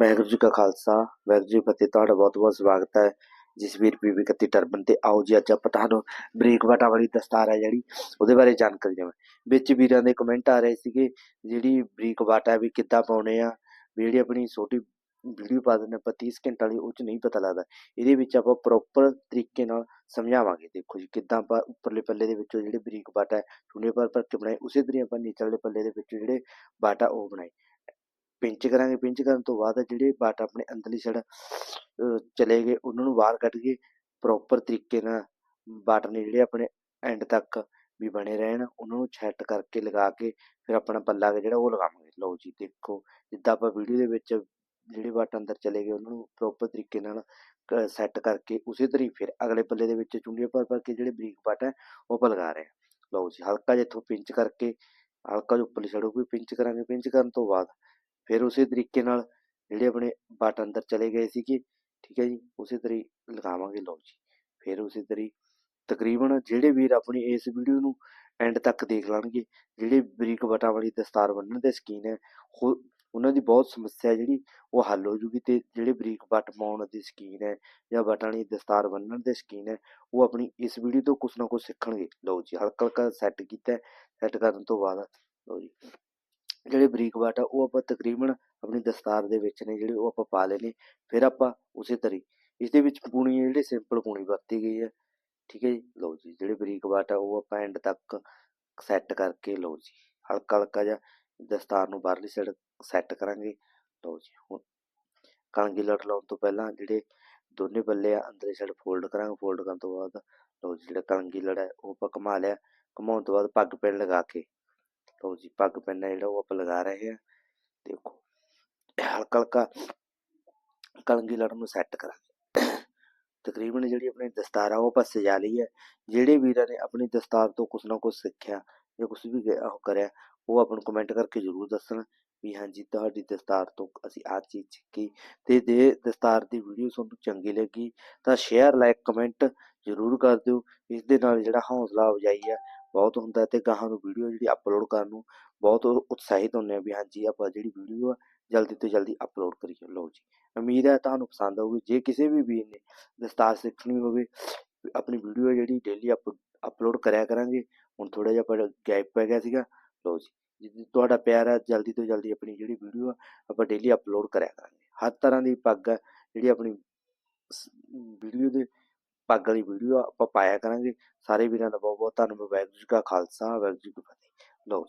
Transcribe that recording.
ਵਾਹਿਗੁਰੂ ਜੀ ਕਾ ਖਾਲਸਾ, ਵਾਹਿਗੁਰੂ ਜੀ ਕੀ ਫਤਿਹ। ਤੁਹਾਡਾ ਬਹੁਤ ਬਹੁਤ ਸਵਾਗਤ ਹੈ। ਜਸਵੀਰ ਬੀਬੀ ਕੱਤੀ ਟਰਬਨ ਤੇ ਆਓ ਜੀ, ਅੱਜ ਆਪਾਂ ਤੁਹਾਨੂੰ ਬ੍ਰੇਕ ਵਾਟਾ ਵਾਲੀ ਦਸਤਾਰ ਹੈ ਜਿਹੜੀ, ਉਹਦੇ ਬਾਰੇ ਜਾਣਕਾਰੀ ਦੇਵਾਂ। ਵਿੱਚ ਵੀਰਾਂ ਦੇ ਕਮੈਂਟ ਆ ਰਹੇ ਸੀਗੇ, ਜਿਹੜੀ ਬ੍ਰੇਕ ਵਾਟਾ ਵੀ ਕਿੱਦਾਂ ਪਾਉਣੇ ਆ, ਵੀ ਜਿਹੜੀ ਆਪਣੀ ਛੋਟੀ ਵੀਡੀਓ ਪਾ ਦਿੰਦੇ ਆਪਾਂ 30 ਸਕਿੰਟ ਵਾਲੀ, ਉਹ ਚ ਨਹੀਂ ਪਤਾ ਲੱਗਦਾ। ਇਹਦੇ ਵਿੱਚ ਆਪਾਂ ਪ੍ਰੋਪਰ ਤਰੀਕੇ ਨਾਲ ਸਮਝਾਵਾਂਗੇ। ਦੇਖੋ ਜੀ, ਕਿੱਦਾਂ ਆਪਾਂ ਉੱਪਰਲੇ ਪੱਲੇ ਦੇ ਵਿੱਚੋਂ ਜਿਹੜੇ ਬਰੀਕ ਬਾਟਾ ਹੈ ਚੁਣੇ ਪਰ ਭਰ ਕੇ ਬਣਾਏ, ਉਸੇ ਤਰ੍ਹਾਂ ਆਪਾਂ ਨੀਚਲੇ ਪੱਲੇ ਦੇ ਵਿੱਚੋਂ ਜਿਹੜੇ ਬਾਟਾ ਉਹ ਬਣਾਏ। ਪਿੰਚ ਕਰਾਂਗੇ ਪਿੰਚ ਕਰਨ ਤੋਂ ਬਾਅਦ ਜਿਹੜੇ ਬਾਟ ਆਪਣੇ ਅੰਦਰਲੀ ਸਾਈਡ ਚਲੇ ਗਏ, ਉਹਨਾਂ ਨੂੰ ਬਾਹਰ ਕੱਢ ਕੇ ਪ੍ਰੋਪਰ ਤਰੀਕੇ ਨਾਲ ਬਾਟ ਨੇ ਜਿਹੜੇ ਆਪਣੇ ਐਂਡ ਤੱਕ ਵੀ ਬਣੇ ਰਹਿਣ, ਉਹਨਾਂ ਨੂੰ ਸੈੱਟ ਕਰਕੇ ਲਗਾ ਕੇ ਫਿਰ ਆਪਣਾ ਪੱਲਾ ਜਿਹੜਾ ਉਹ ਲਗਾਵਾਂਗੇ। ਲਓ ਜੀ, ਦੇਖੋ, ਜਿੱਦਾਂ ਆਪਾਂ ਵੀਡੀਓ ਦੇ ਵਿੱਚ ਜਿਹੜੇ ਬਾਟ ਅੰਦਰ ਚਲੇ ਗਏ, ਉਹਨਾਂ ਨੂੰ ਪ੍ਰੋਪਰ ਤਰੀਕੇ ਨਾਲ ਸੈੱਟ ਕਰਕੇ ਉਸੇ ਤਰ੍ਹਾਂ ਫਿਰ ਅਗਲੇ ਪੱਲੇ ਦੇ ਵਿੱਚ ਚੁੰਡੀਆਂ ਭਰ ਭਰ ਕੇ ਜਿਹੜੇ ਬਰੀਕ ਬਾਟ ਹੈ, ਉਹ ਆਪਾਂ ਲਗਾ ਰਹੇ ਹਾਂ। ਲਓ ਜੀ, ਹਲਕਾ ਜਿਹਾ ਇੱਥੋਂ ਪਿੰਚ ਕਰਕੇ, ਹਲਕਾ ਜਿਹਾ ਉੱਪਰਲੀ ਸਾਈਡ ਵੀ ਪਿੰਚ ਕਰਾਂਗੇ। ਪਿੰਚ ਕਰਨ ਤੋਂ ਬਾਅਦ ਫਿਰ ਉਸੇ ਤਰੀਕੇ ਨਾਲ ਜਿਹੜੇ ਆਪਣੇ ਬਟ ਅੰਦਰ ਚਲੇ ਗਏ ਸੀਗੇ, ਠੀਕ ਹੈ ਜੀ, ਉਸੇ ਤਰੀ ਲਗਾਵਾਂਗੇ ਲਓ ਜੀ। ਫਿਰ ਉਸੇ ਤਰੀ ਤਕਰੀਬਨ ਜਿਹੜੇ ਵੀਰ ਆਪਣੀ ਇਸ ਵੀਡੀਓ ਨੂੰ ਐਂਡ ਤੱਕ ਦੇਖ ਲੈਣਗੇ, ਜਿਹੜੇ ਬਰੀਕ ਬਟਾਂ ਵਾਲੀ ਦਸਤਾਰ ਬੰਨਣ ਦੇ ਸ਼ਕੀਨ ਹੈ, ਉਹ ਉਹਨਾਂ ਦੀ ਬਹੁਤ ਸਮੱਸਿਆ ਜਿਹੜੀ, ਉਹ ਹੱਲ ਹੋ ਜੂਗੀ ਤੇ ਜਿਹੜੇ ਬਰੀਕ ਬਟ ਪਾਉਣ ਦੀ ਸ਼ਕੀਨ ਹੈ ਜਾਂ ਬਟਾਂ ਵਾਲੀ ਦਸਤਾਰ ਬੰਨਣ ਦੇ ਸ਼ਕੀਨ ਹੈ, ਉਹ ਆਪਣੀ ਇਸ ਵੀਡੀਓ ਤੋਂ ਕੁਛ ਨਾ ਕੁਛ ਸਿੱਖਣਗੇ। ਲਓ ਜੀ ਹਲਕਾ ਹਲਕਾ ਸੈੱਟ ਕੀਤਾ ਸੈੱਟ ਕਰਨ ਤੋਂ ਬਾਅਦ, ਲਓ ਜੀ। ਜਿਹੜੇ ਬਰੀਕ ਵਾਟ ਆ, ਉਹ ਆਪਾਂ ਤਕਰੀਬਨ ਆਪਣੀ ਦਸਤਾਰ ਦੇ ਵਿੱਚ ਨੇ ਜਿਹੜੇ ਉਹ ਆਪਾਂ ਪਾ ਲਏ ਨੇ, ਫਿਰ ਆਪਾਂ ਉਸੇ ਤਰੀ ਇਸ ਦੇ ਵਿੱਚ ਪੂਣੀ ਜਿਹੜੇ ਸਿੰਪਲ ਪੂਣੀ ਵਰਤੀ ਗਈ ਹੈ, ਠੀਕ ਹੈ ਜੀ? ਲਓ ਜੀ, ਜਿਹੜੇ ਬਰੀਕ ਵਾਟ ਆ, ਉਹ ਆਪਾਂ ਐਂਡ ਤੱਕ ਸੈੱਟ ਕਰਕੇ, ਲਓ ਜੀ, ਹਲਕਾ ਹਲਕਾ ਜਿਹਾ ਦਸਤਾਰ ਨੂੰ ਬਾਹਰਲੀ ਸਾਈਡ ਸੈੱਟ ਕਰਾਂਗੇ, ਲਓ ਜੀ, ਹੁਣ ਕਣਗੀ ਲੜ ਲਾਉਣ ਤੋਂ ਪਹਿਲਾਂ ਜਿਹੜੇ ਦੋਨੇ ਬੱਲੇ ਆ, ਅੰਦਰਲੀ ਸਾਈਡ ਫੋਲਡ ਕਰਾਂਗੇ ਫੋਲਡ ਕਰਨ ਤੋਂ ਬਾਅਦ, ਲਓ ਜੀ, ਜਿਹੜਾ ਕਣਗੀ ਲੜ ਹੈ, ਉਹ ਆਪਾਂ ਘੁਮਾ ਲਿਆ, ਘੁਮਾਉਣ ਤੋਂ ਬਾਅਦ ਪੱਗ ਪੈਣ ਲਗਾ ਕੇ ਲਓ ਜੀ ਪੱਗ ਪੈਨ ਜਿਹੜਾ ਉਹ ਆਪਾਂ ਲਗਾ ਰਹੇ ਹਾਂ। ਦੇਖੋ ਹਲਕਾ ਹਲਕਾ ਕਲੰਗੀ ਲੜ ਨੂੰ ਸੈੱਟ ਕਰਾਂਗੇ। ਤਕਰੀਬਨ ਜਿਹੜੀ ਆਪਣੀ ਦਸਤਾਰ ਆ, ਉਹ ਆਪਾਂ ਸਜਾ ਲਈ ਹੈ। ਜਿਹੜੇ ਵੀਰਾਂ ਨੇ ਆਪਣੀ ਦਸਤਾਰ ਤੋਂ ਕੁਛ ਨਾ ਕੁਛ ਸਿੱਖਿਆ ਜਾਂ ਕੁਛ ਵੀ ਉਹ ਕਰਿਆ, ਉਹ ਆਪਾਂ ਨੂੰ ਕਮੈਂਟ ਕਰਕੇ ਜ਼ਰੂਰ ਦੱਸਣ ਵੀ ਹਾਂਜੀ, ਤੁਹਾਡੀ ਦਸਤਾਰ ਤੋਂ ਅਸੀਂ ਆਹ ਚੀਜ਼ ਸਿੱਖੀ ਤੇ ਜੇ ਦਸਤਾਰ ਦੀ ਵੀਡੀਓ ਤੁਹਾਨੂੰ ਚੰਗੀ ਲੱਗੀ ਤਾਂ ਸ਼ੇਅਰ ਲਾਈਕ ਕਮੈਂਟ ਜ਼ਰੂਰ ਕਰ ਦਿਓ। ਇਸ ਦੇ ਨਾਲ ਜਿਹੜਾ ਹੌਸਲਾ ਅਫਜਾਈ ਆ ਬਹੁਤ ਹੁੰਦਾ ਤੇ ਗਾਹਾਂ ਨੂੰ ਵੀਡੀਓ ਜਿਹੜੀ ਅਪਲੋਡ ਕਰਨ ਨੂੰ ਬਹੁਤ ਉਤਸ਼ਾਹਿਤ ਹੁੰਦੇ ਆ ਵੀ ਹਾਂਜੀ ਆਪਾਂ ਜਿਹੜੀ ਵੀਡੀਓ ਆ ਜਲਦੀ ਤੋਂ ਜਲਦੀ ਅਪਲੋਡ ਕਰੀਏ। ਲਓ ਜੀ, ਉਮੀਦ ਹੈ ਤੁਹਾਨੂੰ ਪਸੰਦ ਆਊਗੀ। ਜੇ ਕਿਸੇ ਵੀ ਵੀਰ ਨੇ ਦਸਤਾਰ ਸਿੱਖਣੀ ਹੋਵੇ, ਆਪਣੀ ਵੀਡੀਓ ਜਿਹੜੀ ਡੇਲੀ ਅਪਲੋਡ ਕਰਿਆ ਕਰਾਂਗੇ, ਹੁਣ ਥੋੜਾ ਜਿਹਾ ਪਰ ਗੈਪ ਪੈ ਗਿਆ ਸੀਗਾ, ਲਓ ਜੀ ਜਿੱਦ ਤੁਹਾਡਾ ਪਿਆਰ ਹੈ, ਜਲਦੀ ਤੋਂ ਜਲਦੀ ਆਪਣੀ ਜਿਹੜੀ ਵੀਡੀਓ ਆ ਆਪਾਂ ਡੇਲੀ ਅਪਲੋਡ ਕਰਿਆ ਕਰਾਂਗੇ। ਹਰ ਤਰ੍ਹਾਂ ਦੀ ਪੱਗ ਆ, ਜਿਹੜੀ ਆਪਣੀ ਵੀਡੀਓ ਦੇ ਪੱਗ ਵਾਲੀ ਵੀਡੀਓ ਆਪਾਂ ਪਾਇਆ ਕਰਾਂਗੇ। ਸਾਰੇ ਵੀਰਾਂ ਦਾ ਬਹੁਤ ਬਹੁਤ ਧੰਨਵਾਦ। ਵਾਹਿਗੁਰੂ ਜੀ ਕਾ ਖਾਲਸਾ, ਵਾਹਿਗੁਰੂ ਜੀ ਕੀ ਫਤਿਹ। ਲਓ